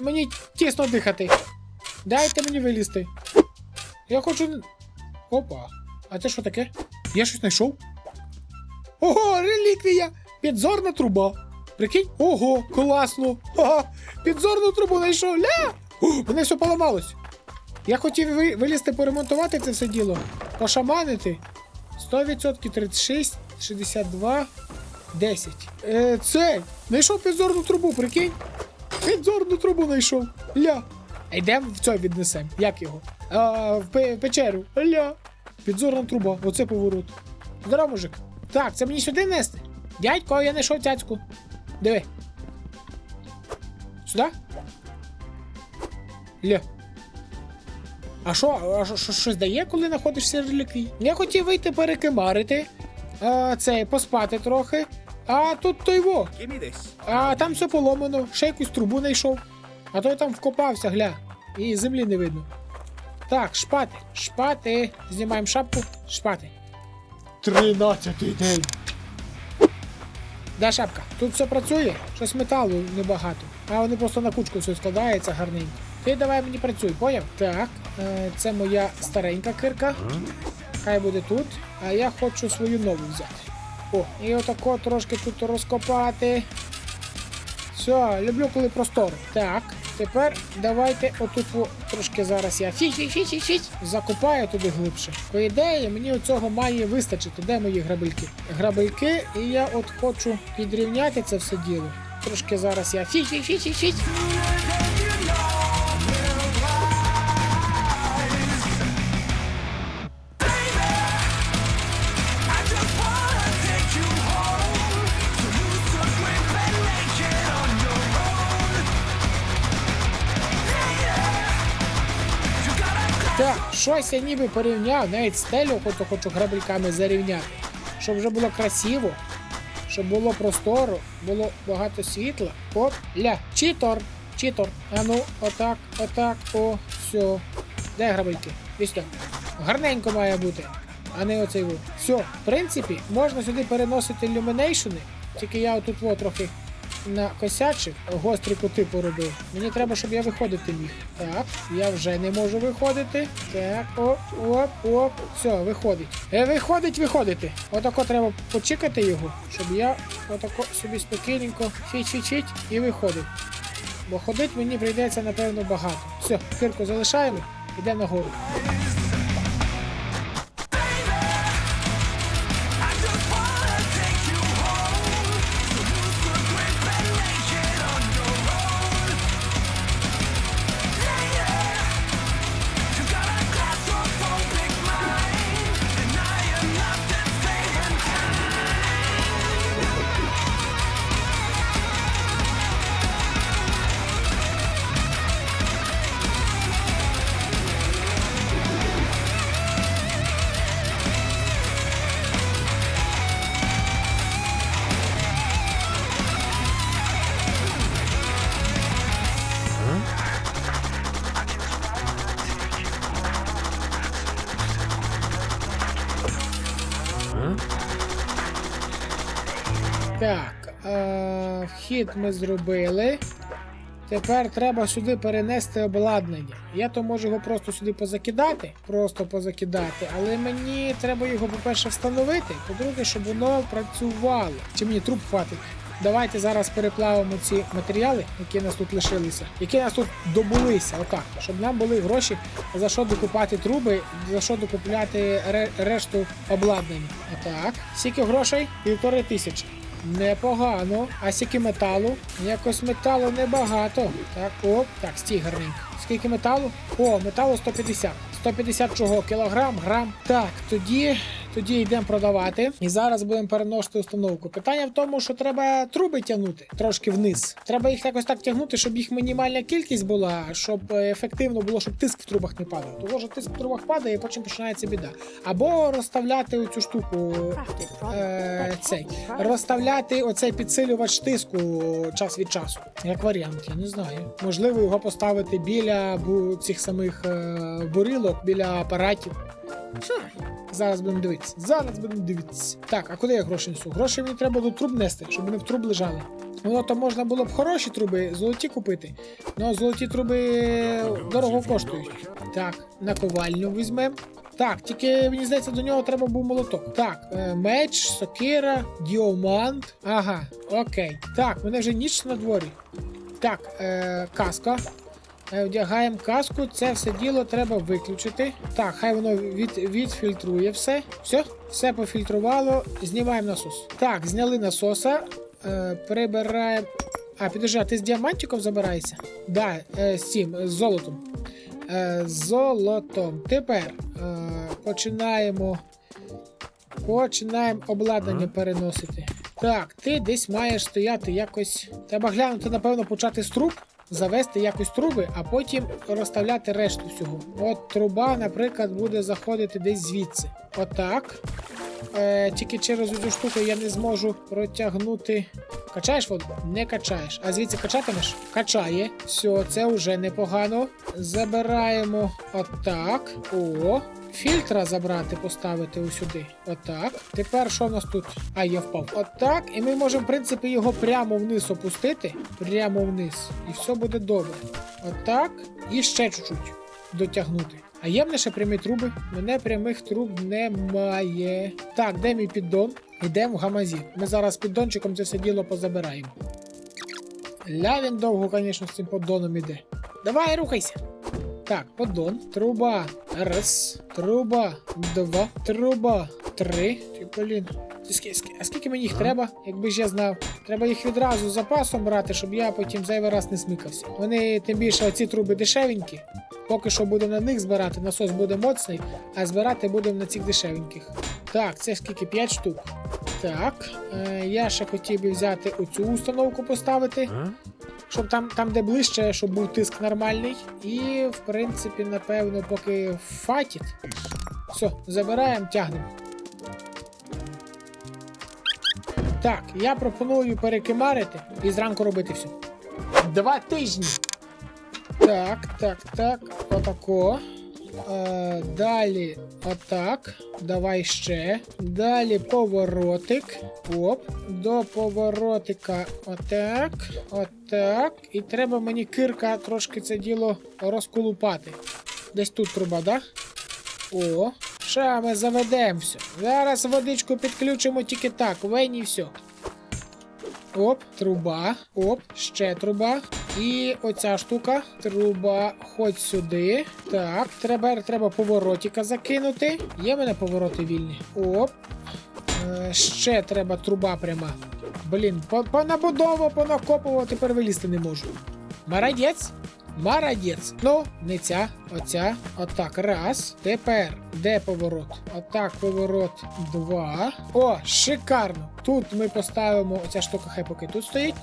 Мені тісно дихати. Дайте мені вилізти. Я хочу. Опа. А це що таке? Я щось знайшов? Ого, реліквія! Підзорна труба. Прикинь? Ого, класно! Ага, підзорну трубу знайшов. Ля! О, мене все поламалось. Я хотів ви- вилізти поремонтувати це все діло. Пошаманити. 100% 36, 62, 10. Е, це, знайшов підзорну трубу, прикинь? Підзорну трубу знайшов. Ля. Йдемо в це віднесемо. Як його? А, в печеру. Ля. Підзорна труба. Оце поворот. Здорово, мужик. Так, це мені сюди нести. Дядько, я знайшов цяцьку. Диви. Сюди? Ля. А що, а що, що, щось дає, коли знаходишся реліквій? Я хотів вийти перекимарити, а, цей, поспати трохи. А тут той во. А там все поломано, ще якусь трубу знайшов. А той там вкопався, гля. І землі не видно. Так, шпати, шпати. Знімаємо шапку, шпати. Тринадцятий день. Де шапка? Тут все працює, щось металу небагато. А вони просто на кучку все складається гарненько. Ти давай мені працюй, поняв? Так, е, це моя старенька кирка. Хай буде тут. А я хочу свою нову взяти. О, і отако трошки тут розкопати. Все, люблю, коли просторо. Так, тепер давайте отут трошки зараз я закопаю туди глибше. По ідеї, мені оцього має вистачити. Де мої грабельки? Грабельки, і я от хочу підрівняти це все діло. Трошки зараз я фі щось я ніби порівняв, навіть стелю хочу, хочу грабельками зарівняти. Щоб вже було красиво, щоб було просторо, було багато світла. Оп, ля, читор, читор. А ну, отак, отак, о, все. Де грабельки? Вісь Гарненько має бути, а не оцей во. Все, в принципі, можна сюди переносити ілюмінейшени, тільки я отут во трохи на косячик гострі кути поробив. Мені треба, щоб я виходити міг. Так, я вже не можу виходити. Так, оп, оп, оп. Все, виходить. Е, виходить, виходити. Отако треба почекати його, щоб я отако собі спокійненько фіть-фіть-фіть і виходив. Бо ходить мені прийдеться, напевно, багато. Все, кирку залишаємо, йдемо нагору. Так, е, вхід ми зробили. Тепер треба сюди перенести обладнання. Я то можу його просто сюди позакидати, просто позакидати, але мені треба його, по-перше, встановити, по-друге, щоб воно працювало. Чи мені труб хватить? Давайте зараз переплавимо ці матеріали, які нас тут лишилися, які нас тут добулися, отак, щоб нам були гроші за що докупати труби, за що докупляти решту обладнання. Отак. Скільки грошей? Півтори тисячі. Непогано. А скільки металу? Якось металу небагато. Так, оп, так, стій. Скільки металу? О, металу 150. 150 чого? Кілограм, грам. Так, тоді, тоді йдемо продавати. І зараз будемо переносити установку. Питання в тому, що треба труби тягнути трошки вниз. Треба їх якось так тягнути, щоб їх мінімальна кількість була, щоб е, ефективно було, щоб тиск в трубах не падав. Тому що тиск в трубах падає, і потім починається біда. Або розставляти оцю штуку. Е, цей розставляти оцей підсилювач тиску час від часу. Як варіант, я не знаю. Можливо, його поставити біля цих самих е, бурилок, біля апаратів. Зараз будемо дивитися. Зараз будемо дивитися. Так, а куди я гроші несу? Гроші мені треба до труб нести, щоб вони в труб лежали. Ну, то можна було б хороші труби, золоті купити. Ну, золоті труби дорого коштують. Так, наковальню візьмемо. Так, тільки мені здається, до нього треба був молоток. Так, е, меч, сокира, діамант. Ага, окей. Так, мене вже ніч на дворі. Так, е, каска. Е, Вдягаємо каску, це все діло треба виключити. Так, хай воно від, відфільтрує все. Все, все пофільтрувало. Знімаємо насос. Так, зняли насоса. Е, прибираємо. А, підожди, а ти з діамантиком забираєшся? Да, е, з цим, з золотом. Е, з золотом. Тепер е, починаємо. Починаємо обладнання переносити. Так, ти десь маєш стояти якось. Треба глянути, напевно, почати з труб, завести якось труби, а потім розставляти решту всього. От труба, наприклад, буде заходити десь звідси. Отак. Е, тільки через цю штуку я не зможу протягнути. Качаєш воду? Не качаєш. А звідси качатимеш? Качає. Все, це вже непогано. Забираємо отак. О. Фільтра забрати, поставити усюди. Отак. Тепер що в нас тут? А, я впав. Отак. І ми можемо, в принципі, його прямо вниз опустити. Прямо вниз. І все буде добре. Отак. І ще чуть-чуть дотягнути. А є в мене прямі труби? Мене прямих труб немає. Так, де мій піддон? Йдемо в гамазі. Ми зараз піддончиком це все діло позабираємо. Ля він довго, звісно, з цим поддоном іде. Давай, рухайся. Так, поддон. Труба. Раз. Труба. Два. Труба. Три. Ти, блін. А скільки мені їх треба, якби ж я знав. Треба їх відразу з запасом брати, щоб я потім зайвий раз не смикався. Вони тим більше оці труби дешевенькі. Поки що будемо на них збирати, насос буде моцний, а збирати будемо на цих дешевеньких. Так, це скільки? 5 штук. Так, е, я ще хотів би взяти оцю установку поставити, щоб там, там, де ближче, щоб був тиск нормальний. І, в принципі, напевно, поки фатіт. Все, забираємо, тягнемо. Так, я пропоную перекимарити і зранку робити все. Два тижні. Так, так, так. Отако. Е, далі отак. Давай ще. Далі поворотик. Оп. До поворотика отак. Отак. І треба мені кирка трошки це діло розколупати. Десь тут труба, да? О. Ша, ми заведемо все. Зараз водичку підключимо тільки так. Вень і все. Оп, труба. Оп, ще труба. І оця штука. Труба, ходь сюди. Так, треба, треба поворотика закинути. Є в мене повороти вільні. Оп. Е, ще треба труба пряма. Блін, по- понабудово, понакопував, тепер вилізти не можу. Молодець. Молодець. Ну, не ця, оця. Отак. Раз. Тепер де поворот? Отак, поворот. Два. О, шикарно. Тут ми поставимо. Оця штука хай поки тут стоїть.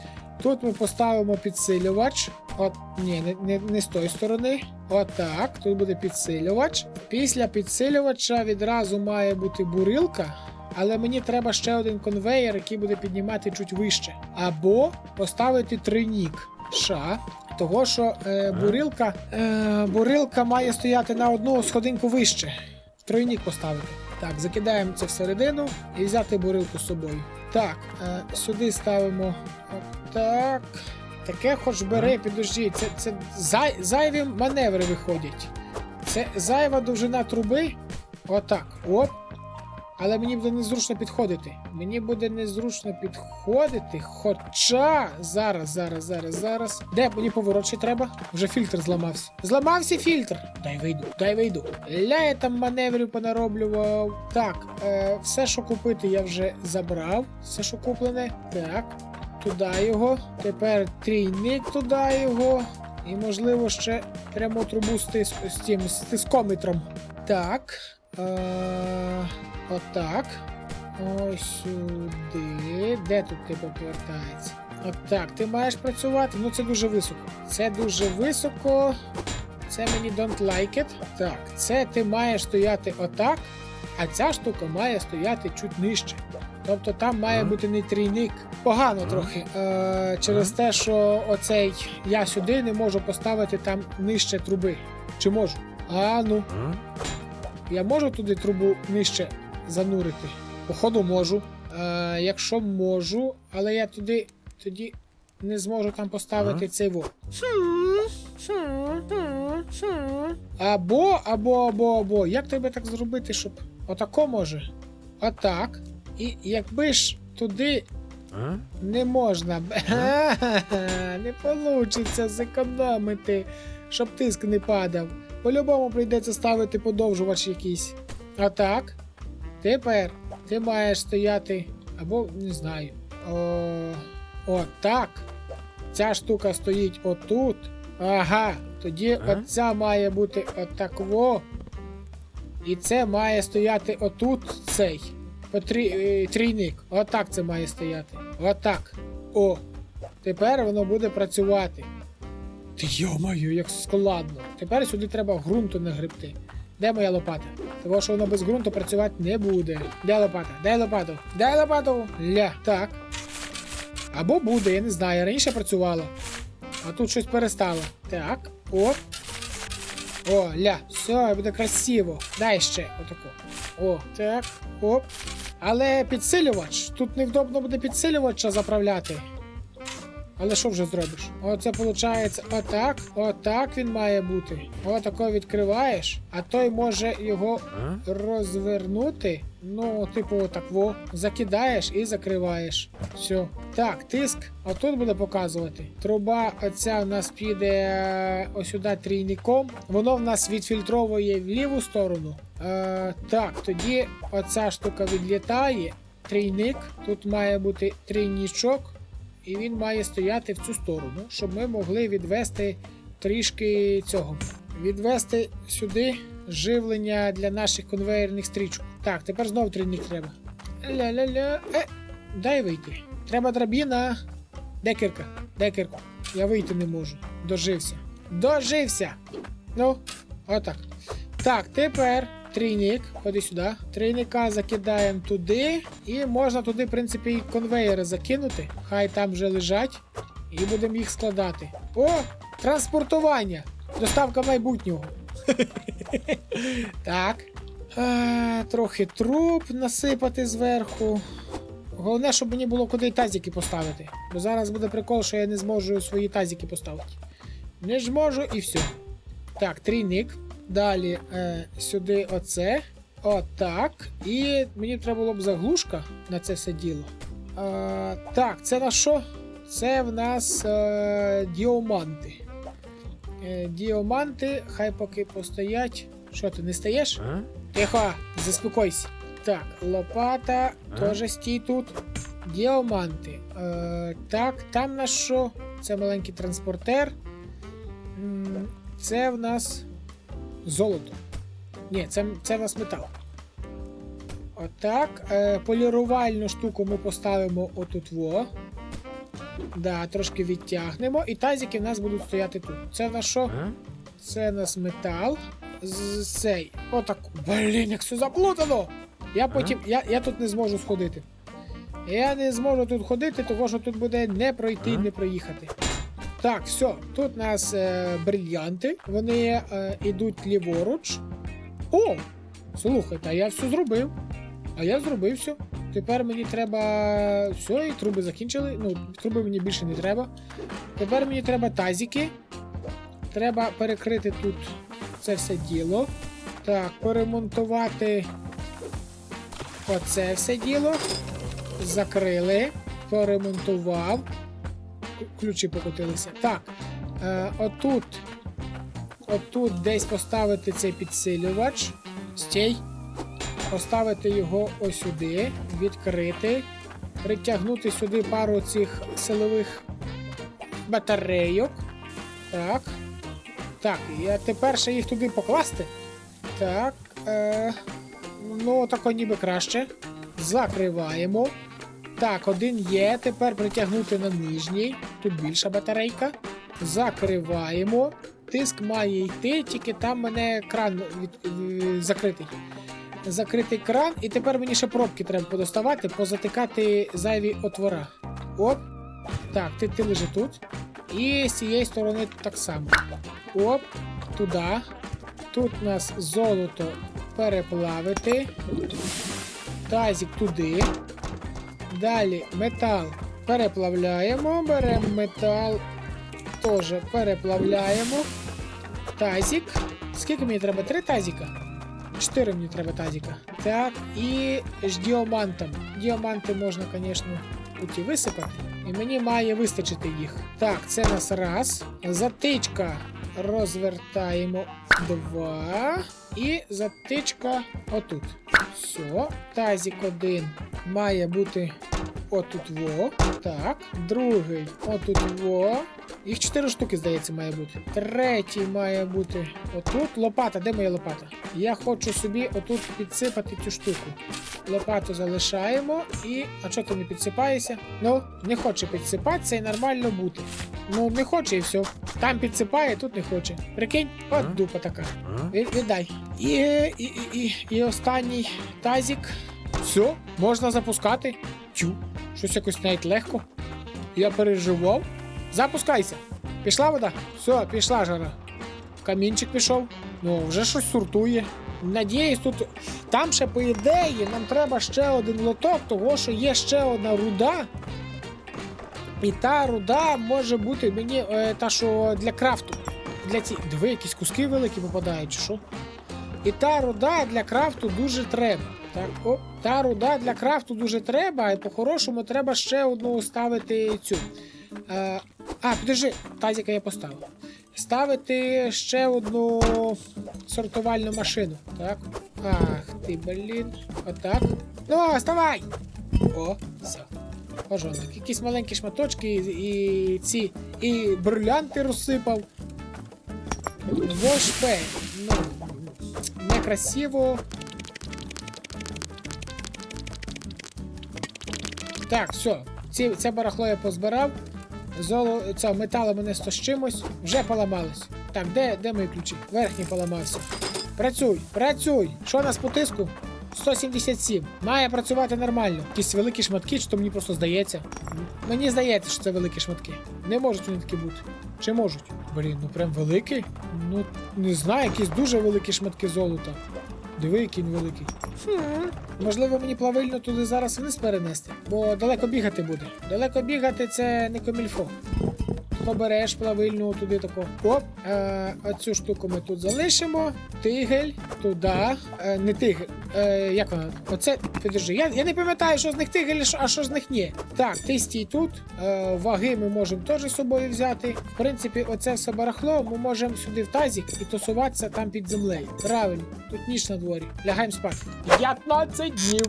Тут ми поставимо підсилювач. От, ні, не, не, не з тої сторони. Отак. Тут буде підсилювач. Після підсилювача відразу має бути бурилка. Але мені треба ще один конвейер, який буде піднімати чуть вище. Або поставити тринік. Ша. Того, що е, бурилка, е, бурилка має стояти на одну сходинку вище. Тройнік поставити. Так, закидаємо це всередину і взяти бурилку з собою. Так, е, сюди ставимо отак. Таке хоч бери, підожди. Це, це зай, зайві маневри виходять. Це зайва довжина труби. Отак. Оп. Але мені буде незручно підходити. Мені буде незручно підходити. Хоча зараз, зараз, зараз, зараз. Де мені поворот треба? Вже фільтр зламався. Зламався фільтр. Дай вийду, дай вийду. Ля я там маневрів понароблював. Так, е, все, що купити, я вже забрав. Все, що куплене. Так. Туди його. Тепер трійник туди його. І, можливо, ще пряму трубу з, тис... з цим з. Так. Е... Отак. Ось сюди. Де тут тебе повертається? Отак, ти маєш працювати. Ну це дуже високо. Це дуже високо. Це мені don't like it. Так, це ти маєш стояти отак, а ця штука має стояти чуть нижче. Тобто там має бути не трійник. Погано трохи. Е, через те, що оцей я сюди не можу поставити там нижче труби. Чи можу? А ну. Я можу туди трубу нижче занурити? Походу можу. Е, якщо можу, але я туди тоді не зможу там поставити цей во. Або, або, або, або. Як тебе так зробити, щоб. Отако може? Отак. І якби ж туди не можна. б- Не получиться зекономити, щоб тиск не падав. По-любому прийдеться ставити подовжувач якийсь. А так. Тепер ти маєш стояти. Або не знаю. О, о так. Ця штука стоїть отут. Ага. Тоді Ага. оця має бути отакво. І це має стояти отут цей. Потрі... е, Трійник. Отак це має стояти. Отак. О. Тепер воно буде працювати. Ти йомаю, як складно. Тепер сюди треба ґрунту нагребти. Де моя лопата? Того, що воно без ґрунту працювати не буде. Де лопата? Де лопату? Де лопату? Ля. Так. Або буде, я не знаю. Раніше працювало. А тут щось перестало. Так. О. О, ля. Все, буде красиво. Дай ще отако. О, так. Оп. Але підсилювач. Тут невдобно буде підсилювача заправляти. Але що вже зробиш? Оце виходить отак, отак він має бути. Отако відкриваєш, а той може його розвернути. Ну, типу, отак во. Закидаєш і закриваєш. Все. Так, тиск. Отут буде показувати. Труба оця в нас піде е, ось сюди трійником. Воно в нас відфільтровує в ліву сторону. Е, так, тоді оця штука відлітає. Трійник. Тут має бути трійнічок. І він має стояти в цю сторону, щоб ми могли відвести трішки цього. Відвести сюди живлення для наших конвейерних стрічок. Так, тепер знову трійник треба. Ля-ля-ля. Е, дай вийти. Треба драбіна. Де кирка? Де кирка? Я вийти не можу. Дожився. Дожився! Ну, отак. Так, тепер трійник. Ходи сюди. Трійника закидаємо туди. І можна туди, в принципі, і конвейери закинути. Хай там вже лежать. І будемо їх складати. О! Транспортування! Доставка майбутнього. так. Трохи труб насипати зверху. Головне, щоб мені було куди тазики поставити. Бо зараз буде прикол, що я не зможу свої тазики поставити. Не зможу і все. Так, трійник. Далі е, сюди оце. Отак. І мені треба було б заглушка на це все діло. Е, так, це на що? Це в нас е, діоманти. Е, діоманти, хай поки постоять. Що ти не стаєш? Тихо, заспокойся. Так, лопата, теж стій тут. Діаманти. Е, так, там на що? Це маленький транспортер. Це в нас золото. Ні, це, це в нас метал. Отак. Е, полірувальну штуку ми поставимо отут во. Да, трошки відтягнемо. І тазики в нас будуть стояти тут. Це в нас що? Це в нас метал. З цей. Отак. Блін, як все заплутано! Я потім. Я, я тут не зможу сходити. Я не зможу тут ходити, тому що тут буде не пройти, Ага. не проїхати. Так, все, тут у нас е, брильянти. Вони е, йдуть ліворуч. О! Слухайте, а я все зробив. А я зробив все. Тепер мені треба. Все, і труби закінчили. Ну, труби мені більше не треба. Тепер мені треба тазики. Треба перекрити тут це все діло. Так, поремонтувати оце все діло. Закрили. Поремонтував. Ключі покотилися. Так. Е, отут. Отут десь поставити цей підсилювач. Стій. Поставити його ось сюди. Відкрити. Притягнути сюди пару цих силових батарейок. Так. Так, і тепер ще їх туди покласти. Так. Е, ну, тако ніби краще. Закриваємо. Так, один є. Тепер притягнути на нижній. Тут більша батарейка. Закриваємо. Тиск має йти, тільки там мене кран від, е, закритий. Закритий кран, і тепер мені ще пробки треба подоставати, позатикати зайві отвора. Оп. Так, ти, ти лежи тут. І з цієї сторони так само. Оп, туди. Тут у нас золото переплавити. Тазик туди. Далі метал переплавляємо. Беремо метал. Теж переплавляємо. Тазик. Скільки мені треба? Три тазика? Чотири мені треба тазика. Так, і з діамантом. Діаманти можна, звісно, тут висипати. І мені має вистачити їх. Так, це нас раз. Затичка розвертаємо два. І затичка отут. Все. Тазік один має бути отут во. Так. Другий отут во. Їх чотири штуки, здається, має бути. Третій має бути отут. Лопата, де моя лопата? Я хочу собі отут підсипати цю штуку. Лопату залишаємо і. А що ти не підсипаєшся? Ну, не хоче підсипатися і нормально бути. Ну, не хоче і все. Там підсипає, тут не хоче. Прикинь, от дупа така. Від- Віддай. І, і, і, і, і останній тазик. Все, можна запускати. Тю, щось якось навіть легко. Я переживав. Запускайся. Пішла вода? Все, пішла жара. Камінчик пішов. Ну, вже щось сортує. Надіюсь, тут. Там ще, по ідеї, нам треба ще один лоток, того що є ще одна руда. І та руда може бути мені е, та, що для крафту. Для ці. Диви, якісь куски великі попадають, чи що? І та руда для крафту дуже треба. Так, о, та руда для крафту дуже треба, і по-хорошому треба ще одну ставити цю. Е, а, підожди, тазіка я поставив. Ставити ще одну сортувальну машину. Так. Ах ти, блін. Отак. Ну, вставай! О, все. Пожалуйста. Якісь маленькі шматочки і ці. І брилянти розсипав. Вошпе. Ну, некрасиво. Так, все. Ці, це барахло я позбирав. Золо, це металу мене сто з чимось. Вже поламалось. Так, де, де мої ключі? Верхній поламався. Працюй, працюй! Що нас по тиску? 177. Має працювати нормально. Якісь великі шматки, чи то мені просто здається. Мені здається, що це великі шматки. Не можуть вони такі бути. Чи можуть? Блін, ну прям великий. Ну, не знаю, якісь дуже великі шматки золота. Диви, який він великий. Хм. Можливо, мені плавильно туди зараз вниз перенести, бо далеко бігати буде. Далеко бігати це не комільфо. Побереш плавильну туди тако. Оп. Е, оцю штуку ми тут залишимо. Тигель туди. Е, не тигель. Е, як вона? Оце. Підожди. Я, я не пам'ятаю, що з них тигель, а що- з них ні. Так, ти стій тут. Е, ваги ми можемо теж з собою взяти. В принципі, оце все барахло ми можемо сюди в тазик і тусуватися там під землею. Правильно, тут ніч на дворі. Лягаємо спати. 15 днів.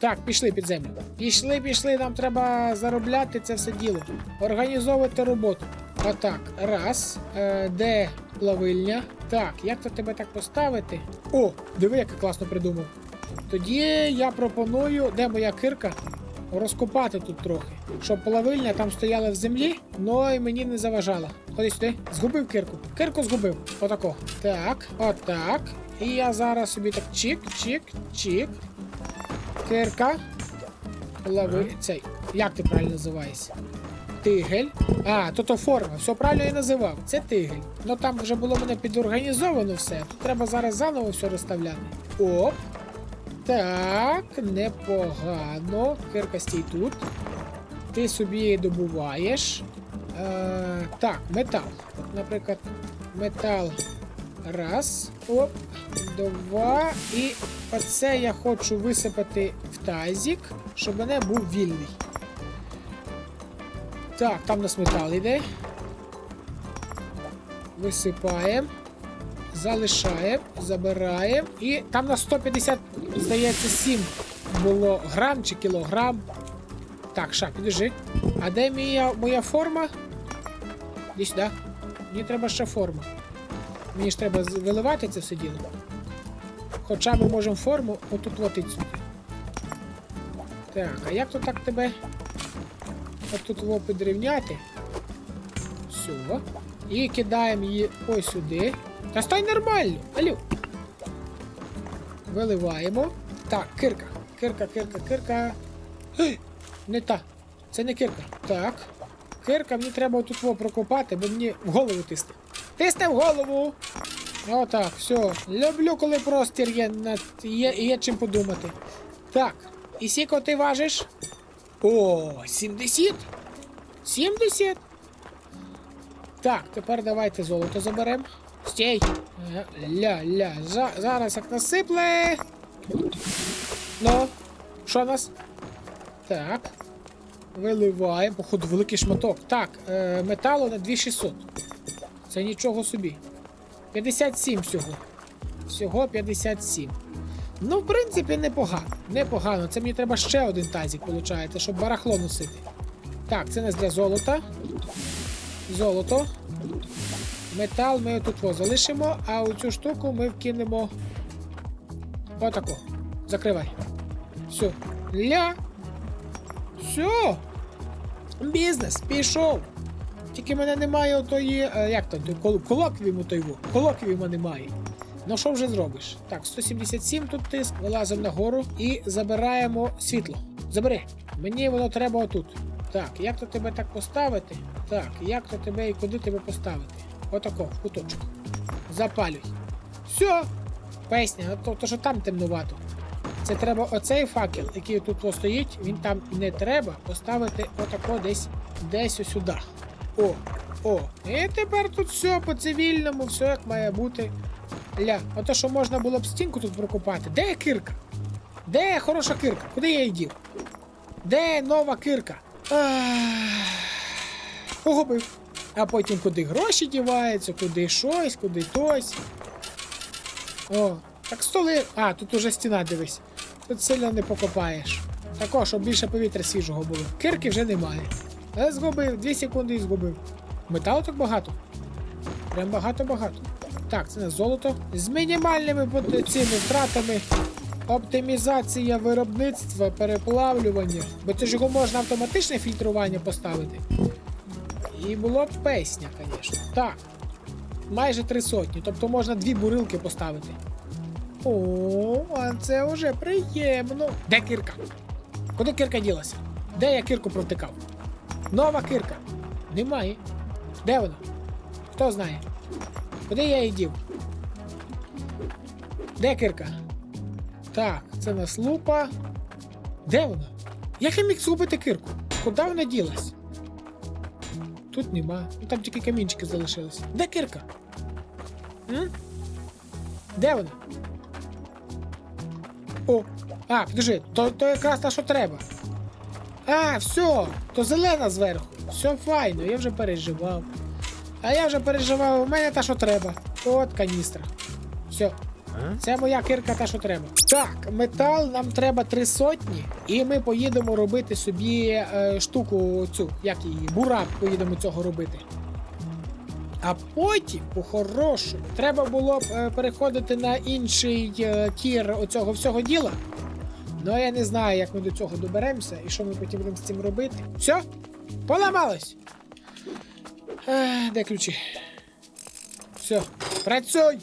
Так, пішли під землю. Пішли, пішли, нам треба заробляти це все діло. Організовувати роботу. Отак, раз. Е, де плавильня? Так, як то тебе так поставити? О, диви, як я класно придумав. Тоді я пропоную, де моя кирка? Розкопати тут трохи, щоб плавильня там стояла в землі, но і мені не заважала. Ходи сюди, згубив кирку. Кирку згубив. Отако. Так, отак. І я зараз собі так чик, чик, чик. Кирка. Лови. Цей. Як ти правильно називаєшся? Тигель. А, то то форма. Все правильно я називав. Це тигель. Ну там вже було мене підорганізовано все. Тут треба зараз заново все розставляти. Оп. Так, непогано. Кирка стій тут. Ти собі її добуваєш. Е, так, метал. От, наприклад, метал. Раз. Оп. Два. І оце я хочу висипати в тазик, щоб мене був вільний. Так, там нас метал іде. Висипаємо. Залишаємо, забираємо. І там на 150, здається, 7 було грам чи кілограм. Так, ша, підожди. А де моя, моя форма? Іди сюди. Мені треба ще форма. Мені ж треба виливати це все діло. Хоча ми можемо форму отут лотить сюди. Так, а як то так тебе отут во підрівняти? Все. І кидаємо її ось сюди. Та стой нормально! Алю. Виливаємо. Так, кирка. Кирка, кирка, кирка. Гей! Не та. Це не кирка. Так. Кирка, мені треба тут во прокопати, бо мені в голову тисне. Тисне в голову! Отак, все. Люблю, коли простір є, на... є, є чим подумати. Так, і скільки ти важиш? О, 70? 70? Так, тепер давайте золото заберемо. Стій! Ля-ля, За, зараз як насипле. Ну, що нас? Так. Виливаємо. Походу, великий шматок. Так, е, металу на 2600. Це нічого собі. 57 всього. Всього 57. Ну, в принципі, непогано. Непогано. Це мені треба ще один тазик, виходить, щоб барахло носити. Так, це не для золота. Золото. Метал ми тут залишимо, а оцю штуку ми вкинемо. Отако. Закривай. Все. Ля. Все. Бізнес пішов. Тільки мене немає отої. е, Як там? той кол- Колоквіуму той во. Колоквіума немає. Ну що вже зробиш? Так, 177 тут тиск, вилазимо нагору і забираємо світло. Забери. Мені воно треба отут. Так, як то тебе так поставити? Так, як то тебе і куди тебе поставити? Отако, в куточок. Запалюй. Все. Песня, то, то що там темнувато. Це треба оцей факел, який тут стоїть, він там не треба поставити отако десь десь сюди. О, о. І тепер тут все по цивільному, все як має бути. Ля, ото що можна було б стінку тут прокопати. Де кирка? Де хороша кирка? Куди я її дів? Де нова кирка? Погубив. А потім куди гроші діваються, куди щось, куди тось. О, так столи. А, тут уже стіна дивись. Тут сильно не покопаєш. Також, щоб більше повітря свіжого було. Кирки вже немає. Але згубив, 2 секунди і згубив. Металу так багато. Прям багато-багато. Так, це не золото. З мінімальними цими втратами. Оптимізація виробництва, переплавлювання. Бо це ж його можна автоматичне фільтрування поставити. І було б песня, звісно. Так. Майже три сотні, тобто можна дві бурилки поставити. О, а це вже приємно. Де кирка? Куди кирка ділася? Де я кирку провтикав? Нова кирка. Немає. Де вона? Хто знає? Куди я її дів? Де кирка? Так, це нас лупа. Де вона? Як я міг згубити кирку? Куди вона ділась? Тут нема. Там тільки камінчики залишились. Де кирка? М? Де вона? О! А, подожди, то, то якраз та, що треба. А, все, то зелена зверху. Все файно, я вже переживав. А я вже переживав, у мене та, що треба. От каністра. Все. Це моя кирка та, що треба. Так, метал нам треба три сотні, і ми поїдемо робити собі е, штуку цю, як її, бурак поїдемо цього робити. А потім, по-хорошому, треба було б е, переходити на інший е, тір оцього всього діла. Ну я не знаю, як ми до цього доберемося і що ми потім будемо з цим робити. Все? Поламалось. Де ключі? Все, працюй!